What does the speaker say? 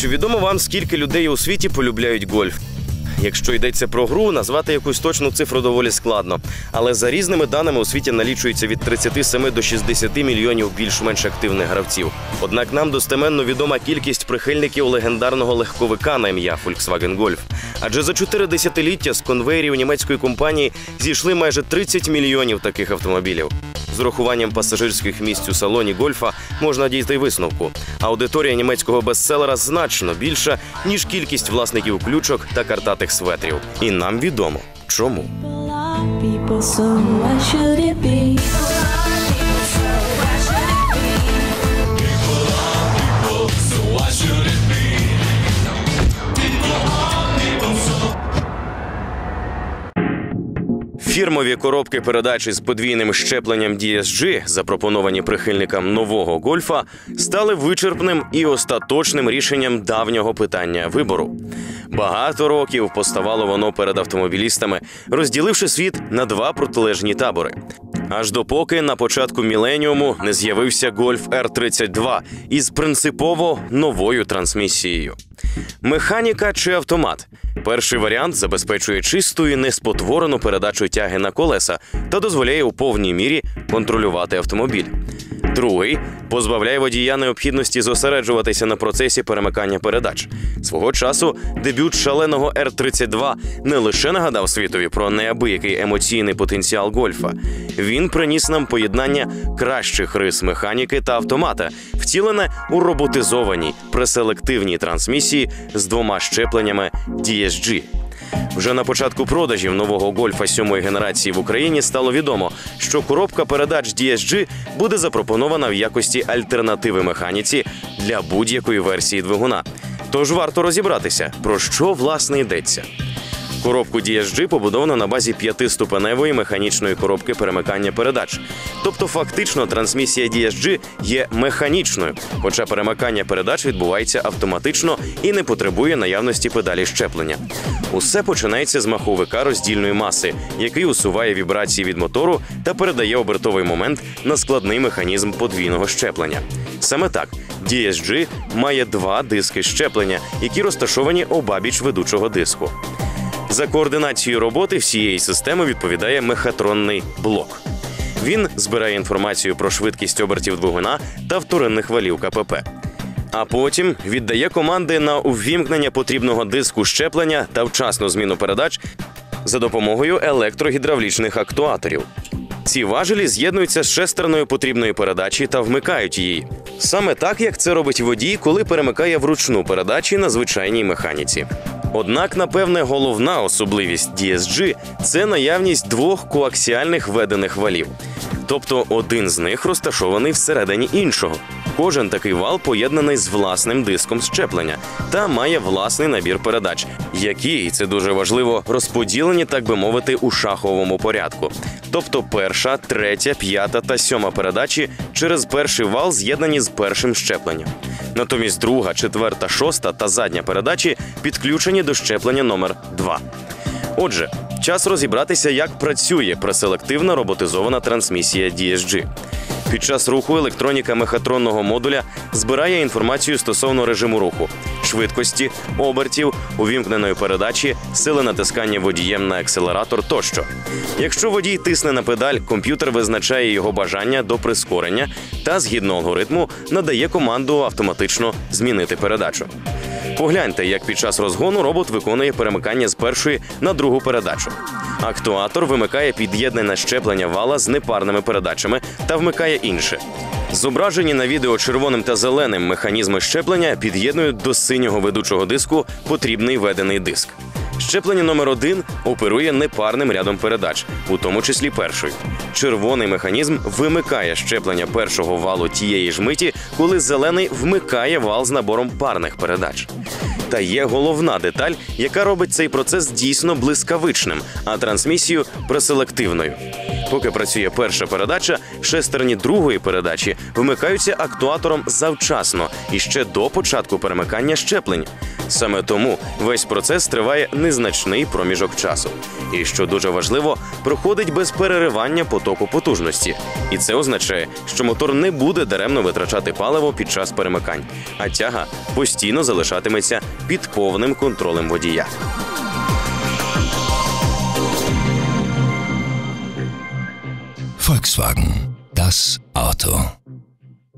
Чи відомо вам, скільки людей у світі полюбляють гольф? Якщо йдеться про гру, назвати якусь точну цифру доволі складно. Але за різними даними у світі налічується від 37 до 60 мільйонів більш-менш активних гравців. Однак нам достеменно відома кількість прихильників легендарного легковика на ім'я Volkswagen Golf. Адже за чотири десятиліття з конвейерів німецької компанії зійшли майже 30 мільйонів таких автомобілів. З урахуванням пасажирських місць у салоні гольфа можна дійти висновку. Аудиторія німецького бестселера значно більша, ніж кількість власників ключок та картатих светрів. І нам відомо чому. Фірмові коробки передач із подвійним щепленням DSG, запропоновані прихильникам нового гольфа, стали вичерпним і остаточним рішенням давнього питання вибору. Багато років поставало воно перед автомобілістами, розділивши світ на два протилежні табори. Аж допоки на початку міленіуму не з'явився Гольф R32 із принципово новою трансмісією. Механіка чи автомат. Перший варіант забезпечує чисту і неспотворену передачу тяги на колеса та дозволяє у повній мірі контролювати автомобіль. Другий позбавляє водія необхідності зосереджуватися на процесі перемикання передач. Свого часу дебют шаленого R32 не лише нагадав світові про неабиякий емоційний потенціал гольфа. Він приніс нам поєднання кращих рис механіки та автомата, втілене у роботизованій преселективній трансмісії з двома щепленнями DSG. Вже на початку продажів нового гольфа сьомої генерації в Україні стало відомо, що коробка передач DSG буде запропонована в якості альтернативи механіці для будь-якої версії двигуна. Тож варто розібратися, про що власне йдеться. Коробку DSG побудовано на базі п'ятиступеневої механічної коробки перемикання передач. Тобто, фактично, трансмісія DSG є механічною, хоча перемикання передач відбувається автоматично і не потребує наявності педалі щеплення. Усе починається з маховика роздільної маси, який усуває вібрації від мотору та передає обертовий момент на складний механізм подвійного щеплення. Саме так, DSG має два диски щеплення, які розташовані обабіч ведучого диску. За координацією роботи всієї системи відповідає мехатронний блок. Він збирає інформацію про швидкість обертів двигуна та вторинних валів КПП. А потім віддає команди на увімкнення потрібного диску щеплення та вчасну зміну передач за допомогою електрогідравлічних актуаторів. Ці важелі з'єднуються з шестерною потрібної передачі та вмикають її. Саме так, як це робить водій, коли перемикає вручну передачі на звичайній механіці. Однак, напевне, головна особливість DSG – це наявність двох коаксіальних ведених валів. Тобто один з них розташований всередині іншого. Кожен такий вал поєднаний з власним диском щеплення та має власний набір передач, які і це дуже важливо розподілені, так би мовити, у шаховому порядку. Тобто перша, третя, п'ята та сьома передачі через перший вал з'єднані з першим щепленням. Натомість друга, четверта, шоста та задня передачі підключені до щеплення номер 2 Отже, час розібратися, як працює преселективна роботизована трансмісія DSG. Під час руху електроніка мехатронного модуля збирає інформацію стосовно режиму руху, швидкості, обертів, увімкненої передачі, сили натискання водієм на акселератор тощо. Якщо водій тисне на педаль, комп'ютер визначає його бажання до прискорення та, згідно алгоритму, надає команду автоматично змінити передачу. Погляньте, як під час розгону робот виконує перемикання з першої на другу передачу. Актуатор вимикає під'єднане щеплення вала з непарними передачами та вмикає інше. Зображені на відео червоним та зеленим механізми щеплення під'єднують до синього ведучого диску потрібний ведений диск. Щеплення номер один оперує непарним рядом передач, у тому числі першою. Червоний механізм вимикає щеплення першого валу тієї ж миті, коли зелений вмикає вал з набором парних передач. Та є головна деталь, яка робить цей процес дійсно блискавичним, а трансмісію преселективною. Поки працює перша передача, шестерні другої передачі вимикаються актуатором завчасно і ще до початку перемикання щеплень. Саме тому весь процес триває незначний проміжок часу. І що дуже важливо, проходить без переривання потоку потужності. І це означає, що мотор не буде даремно витрачати паливо під час перемикань, а тяга постійно залишатиметься під повним контролем водія. Volkswagen. Das Auto.